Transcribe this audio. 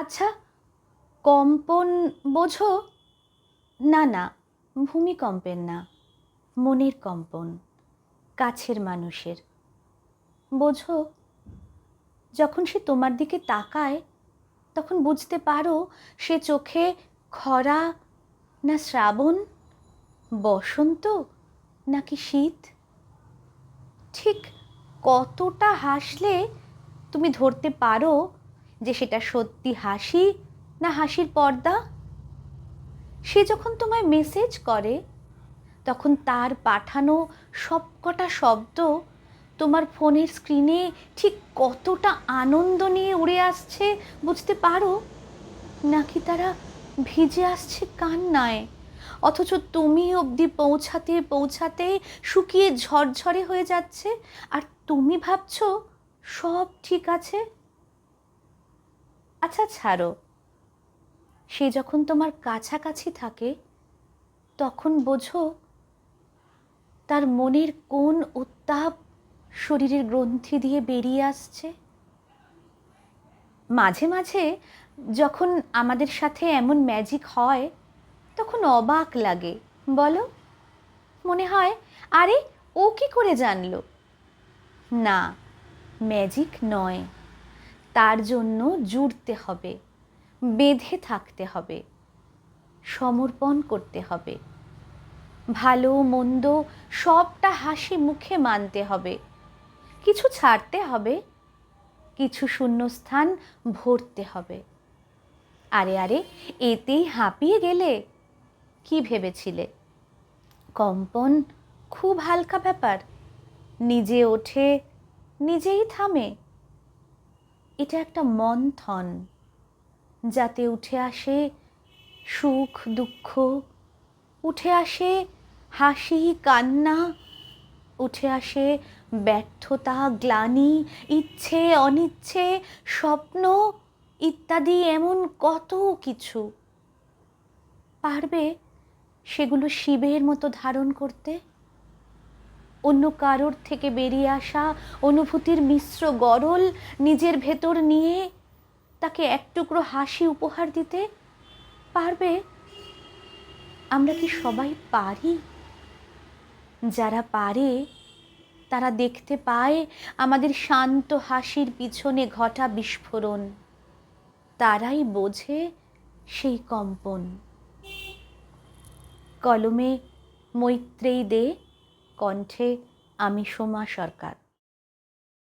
আচ্ছা কম্পন বোঝো? না না, ভূমিকম্পের না, মনের কম্পন, কাছের মানুষের। বোঝো, যখন সে তোমার দিকে তাকায়, তখন বুঝতে পারো সে চোখে খরা না শ্রাবণ, বসন্ত নাকি শীত? ঠিক কতটা হাসলে তুমি ধরতে পারো যে সেটা সত্যি হাসি না হাসির পর্দা? সে যখন তোমায় মেসেজ করে, তখন তার পাঠানো সবকটা শব্দ তোমার ফোনের স্ক্রিনে ঠিক কতটা আনন্দ নিয়ে উড়ে আসছে বুঝতে পারো? নাকি তারা ভিজে আসছে কান্নায়? অথচ তুমি অবধি পৌঁছাতে পৌঁছাতে শুকিয়ে ঝরঝরে হয়ে যাচ্ছে, আর তুমি ভাবছ সব ঠিক আছে? আচ্ছা ছাড়ো। সে যখন তোমার কাছাকাছি থাকে, তখন বোঝো তার মনের কোন উত্তাপ শরীরের গ্রন্থি দিয়ে বেরিয়ে আসছে। মাঝে মাঝে যখন আমাদের সাথে এমন ম্যাজিক হয়, তখন অবাক লাগে। বলো, মনে হয়, আরে, ও কি করে জানলো? না ম্যাজিক নয়। তার জন্য জুড়তে হবে, বেঁধে থাকতে হবে, সমর্পণ করতে হবে। ভালো মন্দ সবটা হাসি মুখে মানতে হবে। কিছু ছাড়তে হবে, কিছু শূন্যস্থান ভরতে হবে। আরে আরে, এতেই হাঁপিয়ে গেলে? কি ভেবেছিলে? কম্পন খুব হালকা ব্যাপার। নিজে ওঠে, নিজেই থামে। এটা একটা মন্থন যাতে উঠে আসে সুখ, দুঃখ, উঠে আসে হাসি, কান্না, উঠে আসে ব্যর্থতা, গ্লানি, ইচ্ছে, অনিচ্ছে, স্বপ্ন ইত্যাদি এমন কত কিছু পারবে সেগুলো শিবের মতো ধারণ করতে? অন্য কারোর থেকে বেরিয়ে আসা অনুভূতির মিশ্র গরল নিজের ভেতর নিয়ে তাকে এক টুকরো হাসি উপহার দিতে পারবে? আমরা কি সবাই পারি? যারা পারে, তারা দেখতে পায় আমাদের শান্ত হাসির পিছনে ঘটা বিস্ফোরণ। তারাই বোঝে সেই কম্পন। কলমে মৈত্রেয়ী দে কণ্ঠে আমি সোমা সরকার।